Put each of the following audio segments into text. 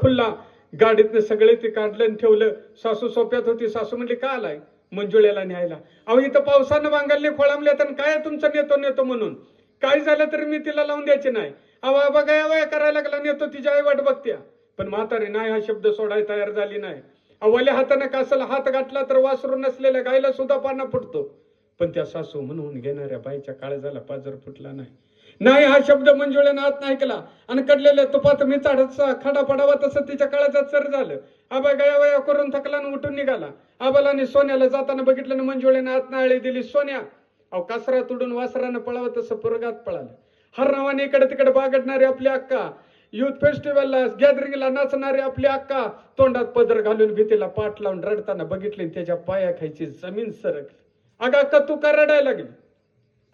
खुल्ला गाडीतनं सगळे ते काढलं आणि ठेवलं. सासू सोप्यात होती. सासू म्हणली का आलाय? मंजुळ्याला न्यायला. अहो इथं पावसानं बांगरले खोळामले तर काय तुमचं नेतो नेतो म्हणून? काय झालं तरी मी तिला लावून द्यायची नाही. अवा बघा या करायला लागला नेतो तिच्या आई वाट बघत्या. पण म्हातारी नाही हा शब्द सोडाय तयार झाली नाही. अवल्या हातानं कासाला हात गाठला तर वासरू नसलेल्या गायला सुद्धा पाना फुटतो. पण त्या सासू म्हणून घेणाऱ्या बाईच्या काळजाला पाजर फुटला नाही. नाही हा शब्द मंजुळेनं आत नाही ऐकला. आणि कडलेल्या तुपात मी चाडचा खडा पडावा तसं तिच्या काळाचा चर झालं. आबा गळ्या वया करून थकला आणि उठून निघाला. आबालाने सोन्याला जाताना बघितलं आणि मंजुळेनं आत नाळी दिली सोन्या अहो कासरा तुडून वासरानं पळावं तसं पुरगात पळालं. हर नावाने इकडे तिकडे बागडणारी आपली अक्का. युथ फेस्टिवलला गॅदरिंगला नाचणारी आपली अक्का. तोंडात पदर घालून भीतीला पाठ लावून रडताना बघितली त्याच्या पाया खायची जमीन सरकली. अगं अक्का तू का रडायला लागली?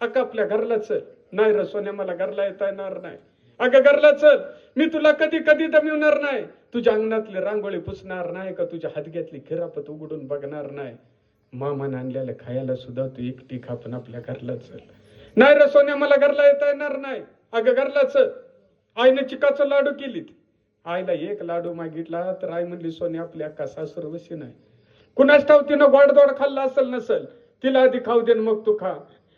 अक्का आपल्या घरला चल. नाही र सोन्या मला घरला येता येणार नाही. अगं घरला चल. मी तुला कधी कधी दमिवणार नाही. तुझ्या अंगणातली रांगोळी पुसणार नाही का? तुझ्या हातग्यातली खिरापत उघडून बघणार नाही. मामान आणलेलं खायला सुद्धा तू एकटी खापन आपल्या घरला चल. नाही र सोन्या मला घरला येता येणार नाही. अगं घरला चल. आईनं चिकाचं लाडू केलीत. आईला एक लाडू मागितला तर आई म्हणली सोन्या आपल्या अक्का सासूरवशी नाही. कुणाच ठाव तिनं गोडदोड खाल्ला असेल नसल. तिला आधी खाऊ दे मग तू खा.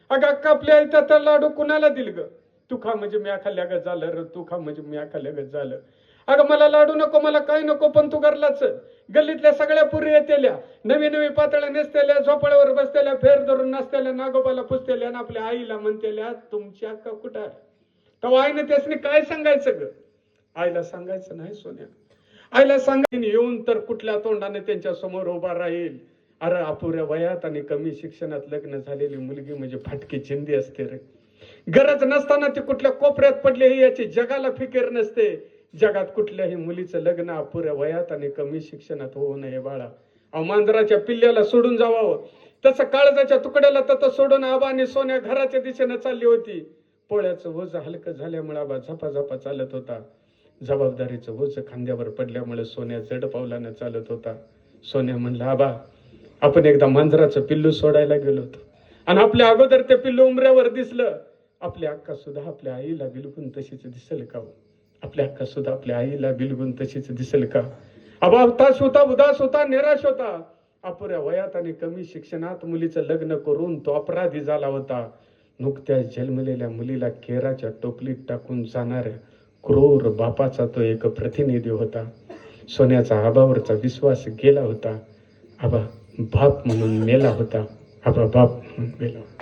अगं अक्का आपल्या आई तर लाडू कुणाला दिल ग? तू खा म्हणजे मी खाल्ल्यागत झालं र तू खा म्हणजे मी खाल्ल्यागत झालं. अगं मला लाडू नको मला काय नको पण तू घरलाच गल्लीतल्या सगळ्या पुरी येतेल्या नवी नवी पातळ्या नेसतेल्या झोपाळ्यावर बसतेल्या फेर धरून नसतेल्या नागोबाला पुसतेल्या आणि आपल्या आईला म्हणतेल्या तुमची अक्का कुठं आहे? तेव्हा आईने त्यासनी काय सांगायचं ग? आईला सांगायचं नाही सोन्या. आईला सांगायचं येऊन तर कुठल्या तोंडाने त्यांच्यासमोर उभा राहील? अरे अपुऱ्या वयात आणि कमी शिक्षणात लग्न झालेली मुलगी म्हणजे फाटकी चिंदी असते रे. गरज नसताना ती कुठल्या कोपऱ्यात पडली हे याची जगाला फिकीर नसते. जगात कुठल्याही मुलीचं लग्न अपुऱ्या वयात आणि कमी शिक्षणात होऊ नये बाळा. अहो मांजराच्या पिल्ल्याला सोडून जावावं. तसं काळजाच्या तुकड्याला तसं सोडून आबा आणि सोन्या घराच्या दिशेनं चालली होती. पोळ्याचं ओझ हलकं झाल्यामुळे आबा झपा झपा चालत होता. जबाबदारीचं ओझ खांद्यावर पडल्यामुळे सोन्या जड पावलानं चालत होता. सोन्या म्हणलं आबा आपण एकदा मांजराचं पिल्लू सोडायला गेलो होतो. आणि आपल्या अगोदर ते पिल्लू उमऱ्यावर दिसलं. आपल्या अक्का सुद्धा आपल्या आईला बिलगून तशीच दिसेल का हो? आपल्या अक्का सुद्धा आपल्या आईला बिलगून तशीच दिसेल का? आबा हताश होता उदास होता निराश होता. अपुऱ्या वयात आणि कमी शिक्षणात मुलीचं लग्न करून तो अपराधी झाला होता. नुकत्याच जन्मलेल्या मुलीला केराच्या टोपलीत टाकून जाणाऱ्या क्रूर बापाचा तो एक प्रतिनिधी होता. सोन्याचा आबावरचा विश्वास गेला होता. आबा बाप म्हणून मेला होता. आबा बाप म्हणून मेला होता.